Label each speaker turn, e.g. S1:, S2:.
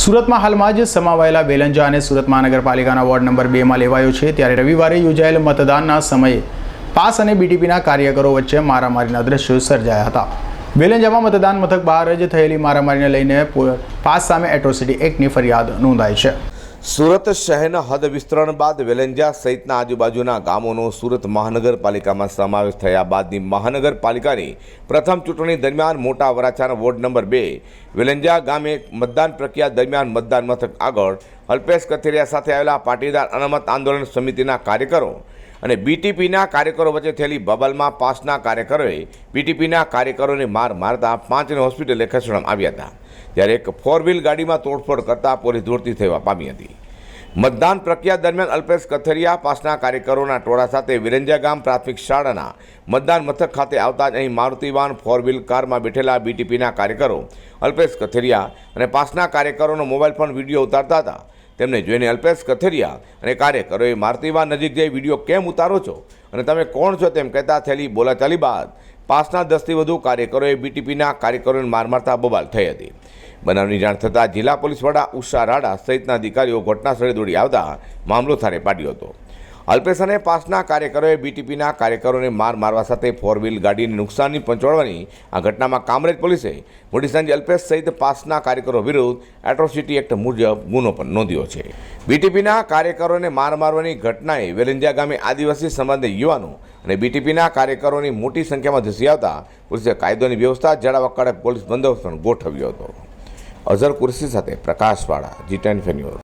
S1: સુરતમાં હાલમાં જ સમાવાયેલા વેલંજા અને સુરત મહાનગરપાલિકાના વોર્ડ નંબર બેમાં લેવાયો છે. ત્યારે રવિવારે યોજાયેલ મતદાનના સમયે પાસ અને બીટીપીના કાર્યકરો વચ્ચે મારામારીના દ્રશ્યો સર્જાયા હતા. વેલંજામાં મતદાન મથક બહાર જ થયેલી મારામારીને લઈને પાસ સામે એટ્રોસિટી એક્ટની ફરિયાદ નોંધાઈ છે.
S2: સુરત શહેરના હદ વિસ્તરણ બાદ વેલેન્જા સહિતના આજુબાજુના ગામોનો સુરત મહાનગરપાલિકામાં સમાવેશ થયા બાદની મહાનગરપાલિકાની પ્રથમ ચૂંટણી દરમિયાન મોટા વરાછાના વોર્ડ નંબર બે વેલેન્જા ગામે મતદાન પ્રક્રિયા દરમિયાન મતદાન મથક આગળ અલ્પેશ કથેરિયા સાથે આવેલા પાટીદાર અનામત આંદોલન સમિતિના કાર્યકરો અને બીટીપીના કાર્યકરો વચ્ચે થયેલી બબલમાં પાસના કાર્યકરોએ બીટીપીના કાર્યકરોને માર મારતા પાંચને હોસ્પિટલે ખસેડવામાં આવ્યા હતા. જ્યારે એક ફોર વ્હીલ ગાડીમાં તોડફોડ કરતા પોલીસ દોડતી થવા પામી હતી. મતદાન પ્રક્રિયા દરમિયાન અલ્પેશ કથરિયા પાસના કાર્યકરોના ટોળા સાથે વિરંજા ગામ પ્રાથમિક શાળાના મતદાન મથક ખાતે આવતા જ અહીં મારુતિવાન ફોર વ્હીલ કારમાં બેઠેલા બીટીપીના કાર્યકરો અલ્પેશ કથરિયા અને પાસના કાર્યકરોનો મોબાઈલ ફોન વીડિયો ઉતારતા હતા. તેમને જોઈને અલ્પેશ કથરિયા અને કાર્યકરોએ મારતીવા નજીક જઈ વીડિયો કેમ ઉતારો છો? અને તમે કોણ છો તેમ કહેતા થયેલી બોલાચાલી બાદ પાસના દસથી વધુ કાર્યકરોએ બીટીપીના કાર્યકરોને માર મારતા બબાલ થઈ હતી. બનાવની જાણ થતાં જિલ્લા પોલીસ વડા ઉષા રાડા સહિતના અધિકારીઓ ઘટનાસ્થળે દોડી આવતા મામલો થારે પાડ્યો હતો. અલ્પેશ અને પાસના કાર્યકરોએ બીટીપીના કાર્યકરોને માર મારવા સાથે ફોર વ્હીલ ગાડીને નુકસાનની પહોંચાડવાની આ ઘટનામાં કામરેજ પોલીસે મોટી સાંજે અલ્પેશ સહિત પાસના કાર્યકરો વિરુદ્ધ એટ્રોસિટી એક્ટ મુજબ ગુનો પણ નોંધ્યો છે. બીટીપીના કાર્યકરોને માર મારવાની ઘટનાએ વેલંજા ગામે આદિવાસી સમાજના યુવાનો અને બીટીપીના કાર્યકરોની મોટી સંખ્યામાં ધસી આવતા પોલીસે કાયદોની વ્યવસ્થા જાળવવા કડક પોલીસ બંદોબસ્ત પણ ગોઠવ્યો હતો. અઝર કુરશી સાથે પ્રકાશવાળા જી ટેન ફેન્યુર